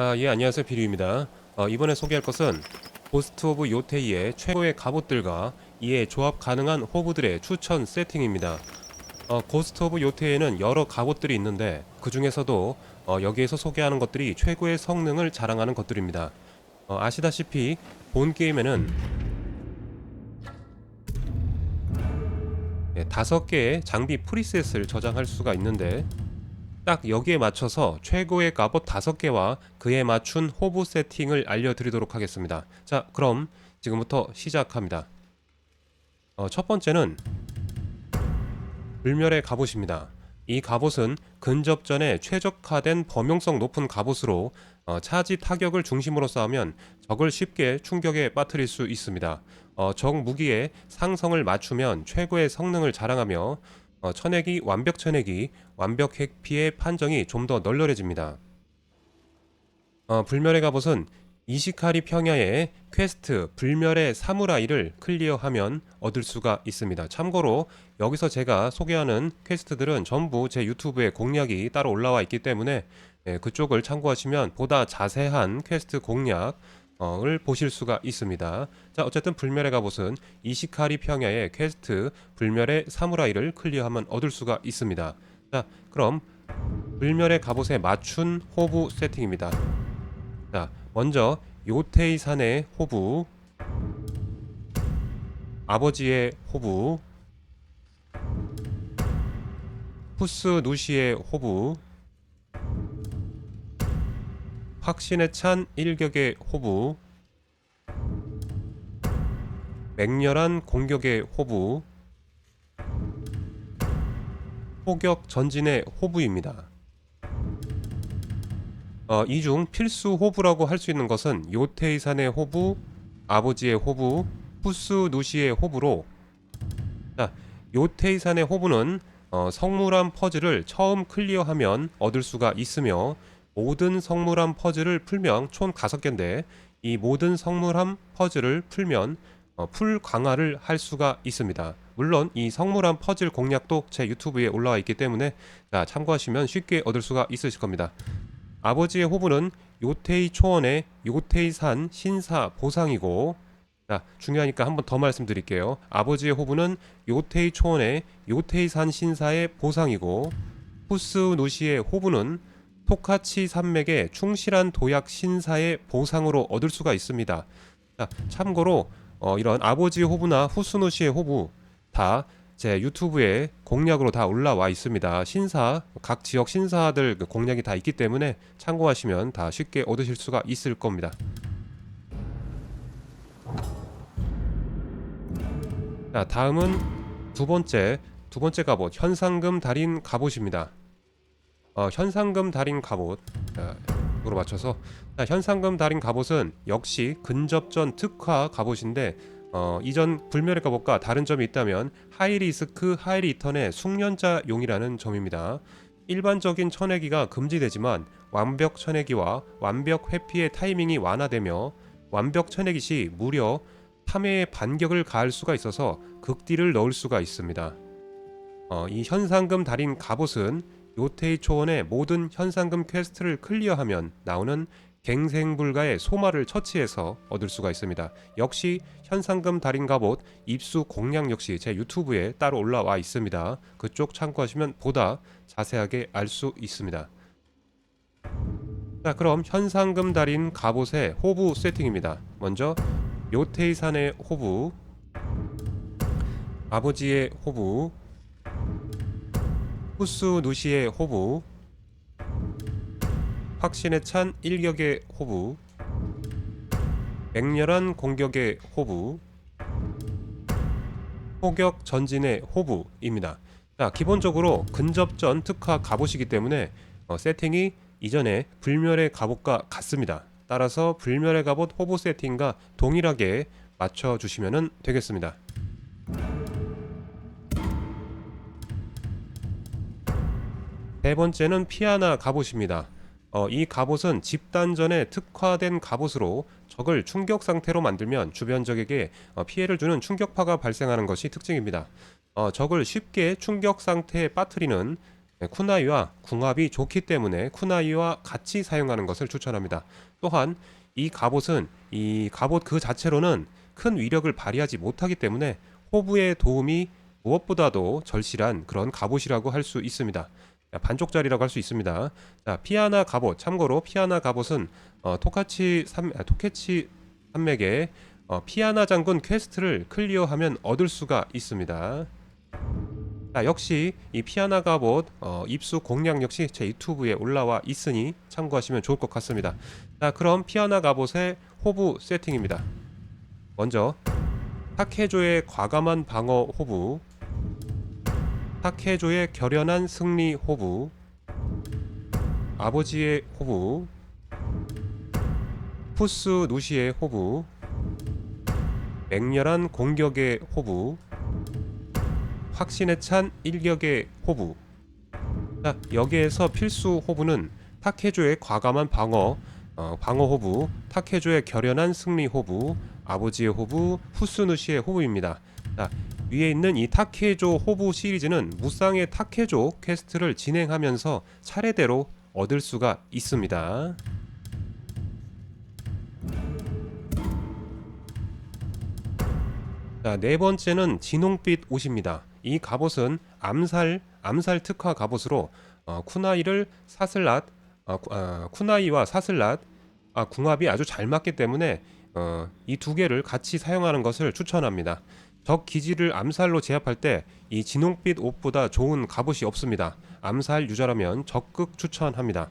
아, 예, 안녕하세요. 비류입니다. 어, 이번에 소개할 것은 고스트 오브 요테이의 최고의 갑옷들과 이에 조합 가능한 호브들의 추천 세팅입니다. 어, 고스트 오브 요테이에는 여러 갑옷들이 있는데 그 중에서도 어, 여기에서 소개하는 것들이 최고의 성능을 자랑하는 것들입니다. 어, 아시다시피 본 게임에는 예, 다섯 개의 장비 프리셋을 저장할 수가 있는데 딱 여기에 맞춰서 최고의 갑옷 다섯 개와 그에 맞춘 호브 세팅을 알려드리도록 하겠습니다. 자, 그럼 지금부터 시작합니다. 어, 첫 번째는 불멸의 갑옷입니다. 이 갑옷은 근접 전에 최적화된 범용성 높은 갑옷으로 어, 차지 타격을 중심으로 싸우면 적을 쉽게 충격에 빠뜨릴 수 있습니다. 어, 적 무기의 상성을 맞추면 최고의 성능을 자랑하며 어, 천액이 완벽 천액이 완벽 핵피의 판정이 좀 더 널널해집니다. 어, 불멸의 갑옷은 이시카리 평야의 퀘스트 불멸의 사무라이를 클리어하면 얻을 수가 있습니다. 참고로 여기서 제가 소개하는 퀘스트들은 전부 제 유튜브에 공략이 따로 올라와 있기 때문에 예, 그쪽을 참고하시면 보다 자세한 퀘스트 공략 을 보실 수가 있습니다. 자, 어쨌든 불멸의 갑옷은 이시카리 평야의 퀘스트 불멸의 사무라이를 클리어하면 얻을 수가 있습니다. 자, 그럼 불멸의 갑옷에 맞춘 호부 세팅입니다. 자, 먼저 요테이 산의 호부, 아버지의 호부, 푸스 누시의 호부, 확신에 찬 일격의 호부, 맹렬한 공격의 호부, 포격 전진의 호부입니다. 어, 이중 필수 호부라고 할 수 있는 것은 요테이산의 호부, 아버지의 호부, 푸스 누시의 호부로. 자, 요테이산의 호부는 어, 성물함 퍼즐을 처음 클리어하면 얻을 수가 있으며 모든 성물함 퍼즐을 풀면 총 5개인데 이 모든 성물함 퍼즐을 풀면 어, 풀 강화를 할 수가 있습니다. 물론 이 성물함 퍼즐 공략도 제 유튜브에 올라와 있기 때문에 자, 참고하시면 쉽게 얻을 수가 있으실 겁니다. 아버지의 호부는 요테이 초원의 요테이산 신사 보상이고 자 중요하니까 한번 더 말씀드릴게요. 아버지의 호부는 요테이 초원의 요테이산 신사의 보상이고 푸스 누시의 호부는 토카치 산맥의 충실한 도약 신사의 보상으로 얻을 수가 있습니다. 자 참고로 어, 이런 아버지의 호부나 후스누시의 호부 다 제 유튜브에 공략으로 다 올라와 있습니다. 신사 각 지역 신사들 그 공략이 다 있기 때문에 참고하시면 다 쉽게 얻으실 수가 있을 겁니다. 자 다음은 두 번째 두 번째 갑옷 현상금 달인 갑옷입니다. 어, 현상금 달인 갑옷 자, 으로 맞춰서 자, 현상금 달인 갑옷은 역시 근접전 특화 갑옷인데 어, 이전 불멸의 갑옷과 다른 점이 있다면 하이리스크 하이리턴의 숙련자용이라는 점입니다. 일반적인 천내기가 금지되지만 완벽 천내기와 완벽 회피의 타이밍이 완화되며 완벽 천내기 시 무려 3회의 반격을 가할 수가 있어서 극딜을 넣을 수가 있습니다. 어, 이 현상금 달인 갑옷은 요테이 초원의 모든 현상금 퀘스트를 클리어하면 나오는 갱생불가의 소마를 처치해서 얻을 수가 있습니다. 역시 현상금 달인 갑옷 입수 공략 역시 제 유튜브에 따로 올라와 있습니다. 그쪽 참고하시면 보다 자세하게 알 수 있습니다. 자, 그럼 현상금 달인 갑옷의 호부 세팅입니다. 먼저 요테이산의 호부, 아버지의 호부, 후스 누시의 호부, 확신에 찬 일격의 호부, 맹렬한 공격의 호부, 포격 전진의 호부입니다. 자, 기본적으로 근접전 특화 갑옷이기 때문에 어, 세팅이 이전에 불멸의 갑옷과 같습니다. 따라서 불멸의 갑옷 호부 세팅과 동일하게 맞춰 주시면 되겠습니다. 세 번째는 피아나 갑옷입니다. 어, 이 갑옷은 집단전에 특화된 갑옷으로 적을 충격 상태로 만들면 주변 적에게 어, 피해를 주는 충격파가 발생하는 것이 특징입니다. 어, 적을 쉽게 충격 상태에 빠뜨리는 네, 쿠나이와 궁합이 좋기 때문에 쿠나이와 같이 사용하는 것을 추천합니다. 또한 이 갑옷은 이 갑옷 그 자체로는 큰 위력을 발휘하지 못하기 때문에 호부의 도움이 무엇보다도 절실한 그런 갑옷이라고 할 수 있습니다. 자, 반쪽짜리라고 할 수 있습니다. 자, 피아나 갑옷. 참고로 피아나 갑옷은 어, 토카치 삼, 아, 토케치 산맥의 어, 피아나 장군 퀘스트를 클리어하면 얻을 수가 있습니다. 자, 역시 이 피아나 갑옷 어, 입수 공략 역시 제 유튜브에 올라와 있으니 참고하시면 좋을 것 같습니다. 자, 그럼 피아나 갑옷의 호부 세팅입니다. 먼저 타케조의 과감한 방어 호부, 타케조의 결연한 승리 호부, 아버지의 호부, 푸스 누시의 호부, 맹렬한 공격의 호부, 확신에 찬 일격의 호부. 자, 여기에서 필수 호부는 타케조의 과감한 방어, 어, 방어 호부, 타케조의 결연한 승리 호부, 아버지의 호부, 푸스누시의 호부입니다. 자, 위에 있는 이 타케조 호부 시리즈는 무쌍의 타케조 퀘스트를 진행하면서 차례대로 얻을 수가 있습니다. 자, 네 번째는 진홍빛 옷입니다. 이 갑옷은 암살 암살 특화 갑옷으로 어, 쿠나이를 사슬랏 어, 쿠- 아, 쿠나이와 사슬랏 아, 궁합이 아주 잘 맞기 때문에 어, 이 두 개를 같이 사용하는 것을 추천합니다. 적 기지를 암살로 제압할 때 이 진홍빛 옷보다 좋은 갑옷이 없습니다. 암살 유저라면 적극 추천합니다.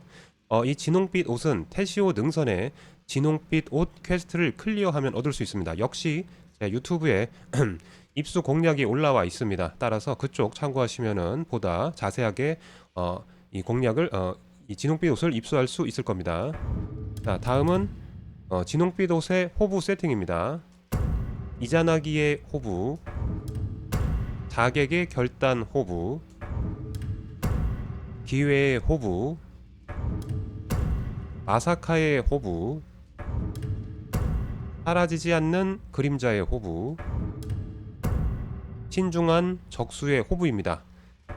어, 이 진홍빛 옷은 테시오 능선에 진홍빛 옷 퀘스트를 클리어하면 얻을 수 있습니다. 역시 제 유튜브에 입수 공략이 올라와 있습니다. 따라서 그쪽 참고하시면은 보다 자세하게 어, 이 공략을 어, 이 진홍빛 옷을 입수할 수 있을 겁니다. 자, 다음은 어, 진홍빛 옷의 호부 세팅입니다. 이자나기의 호부, 자객의 결단 호부, 기회의 호부, 마사카의 호부, 사라지지 않는 그림자의 호부, 신중한 적수의 호부입니다.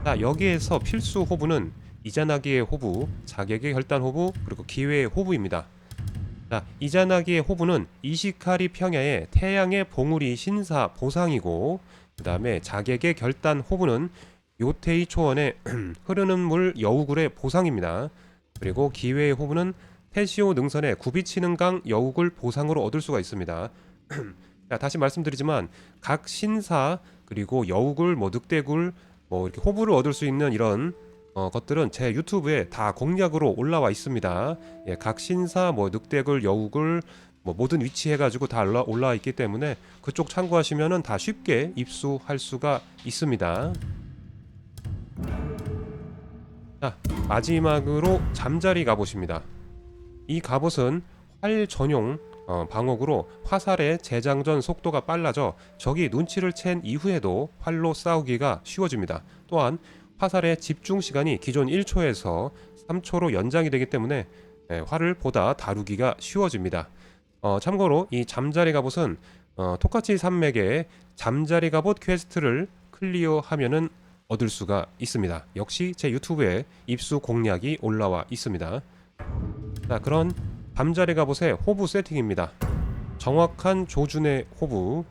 자, 여기에서 필수 호부는 이자나기의 호부, 자객의 혈단 호부, 그리고 기회의 호부입니다. 자, 이자나기의 호부는 이시카리 평야의 태양의 봉우리 신사 보상이고, 그 다음에 자객의 결단 호부는 요테이 초원의 흐르는 물 여우굴의 보상입니다. 그리고 기회의 호부는 테시오 능선의 굽이치는 강 여우굴 보상으로 얻을 수가 있습니다. 자, 다시 말씀드리지만 각 신사 그리고 여우굴, 뭐 늑대굴, 뭐 이렇게 호부를 얻을 수 있는 이런 어, 것들은 제 유튜브에 다 공략으로 올라와 있습니다. 예, 각 신사, 뭐 늑대굴, 여우굴, 뭐 모든 위치 해가지고 다 올라, 올라와 있기 때문에 그쪽 참고하시면은 다 쉽게 입수할 수가 있습니다. 자, 마지막으로 잠자리 갑옷입니다. 이 갑옷은 활 전용 어, 방어구로 화살의 재장전 속도가 빨라져 적이 눈치를 챈 이후에도 활로 싸우기가 쉬워집니다. 또한 화살의 집중 시간이 기존 1초에서 3초로 연장이 되기 때문에 예, 활을 보다 다루기가 쉬워집니다. 어, 참고로 이 잠자리 갑옷은 어, 토카치 산맥의 잠자리 갑옷 퀘스트를 클리어하면은 얻을 수가 있습니다. 역시 제 유튜브에 입수 공략이 올라와 있습니다. 자, 그런 잠자리 갑옷의 호부 세팅입니다. 정확한 조준의 호부,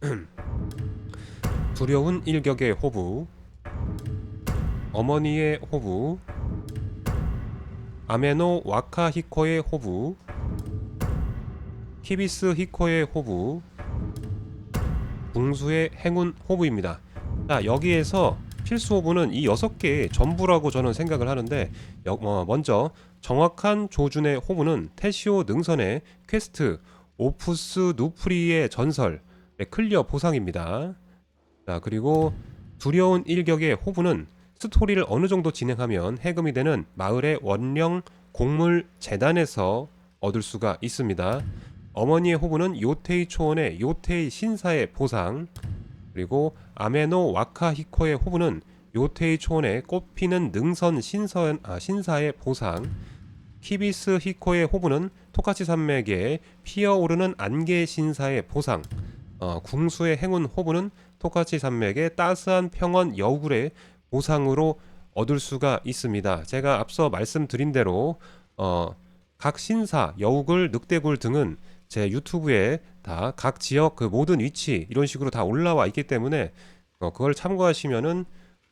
두려운 일격의 호부, 어머니의 호부, 아메노 와카 히코의 호부, 키비스 히코의 호부, 궁수의 행운 호부입니다. 자, 여기에서 필수 호부는 이 여섯 개의 전부라고 저는 생각을 하는데 여- 어, 먼저 정확한 조준의 호부는 테시오 능선의 퀘스트 오프스 누프리의 전설의 클리어 보상입니다. 자 그리고 두려운 일격의 호부는 스토리를 어느 정도 진행하면 해금이 되는 마을의 원령 곡물 재단에서 얻을 수가 있습니다. 어머니의 호부는 요테이 초원의 요테이 신사의 보상 그리고 아메노 와카히코의 호부는 요테이 초원의 꽃피는 능선 신선, 아, 신사의 보상 키비스 히코의 호부는 토카치 산맥의 피어오르는 안개 신사의 보상 어, 궁수의 행운 호부는 토카치 산맥의 따스한 평원 여우굴의 보상으로 얻을 수가 있습니다. 제가 앞서 말씀드린 대로 어, 각 신사, 여우굴, 늑대굴 등은 제 유튜브에 다 각 지역 그 모든 위치 이런 식으로 다 올라와 있기 때문에 어, 그걸 참고하시면은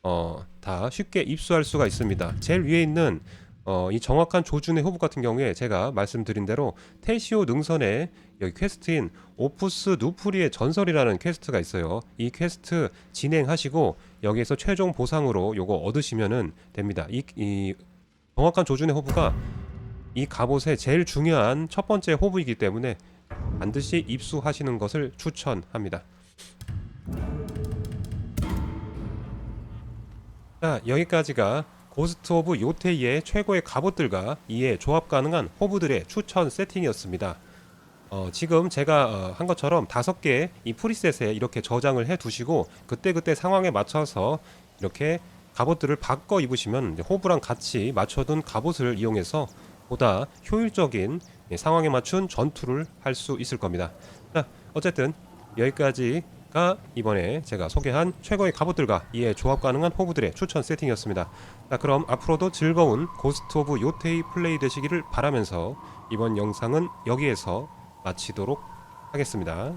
어, 다 쉽게 입수할 수가 있습니다. 제일 위에 있는 어, 이 정확한 조준의 호부 같은 경우에 제가 말씀드린 대로 텔시오 능선에 여기 퀘스트인 오프스 누프리의 전설이라는 퀘스트가 있어요. 이 퀘스트 진행하시고 여기에서 최종 보상으로 요거 얻으시면은 됩니다. 이, 이 정확한 조준의 호부가 이 갑옷의 제일 중요한 첫 번째 호부이기 때문에 반드시 입수하시는 것을 추천합니다. 자, 여기까지가 고스트 오브 요테이의 최고의 갑옷들과 이에 조합 가능한 호부들의 추천 세팅이었습니다. 어, 지금 제가 어, 한 것처럼 다섯 개의 이 프리셋에 이렇게 저장을 해 두시고 그때그때 상황에 맞춰서 이렇게 갑옷들을 바꿔 입으시면 호부랑 같이 맞춰둔 갑옷을 이용해서 보다 효율적인 예, 상황에 맞춘 전투를 할 수 있을 겁니다. 자, 어쨌든 여기까지가 이번에 제가 소개한 최고의 갑옷들과 이에 조합 가능한 호부들의 추천 세팅이었습니다. 자, 그럼 앞으로도 즐거운 고스트 오브 요테이 플레이 되시기를 바라면서 이번 영상은 여기에서 마치도록 하겠습니다.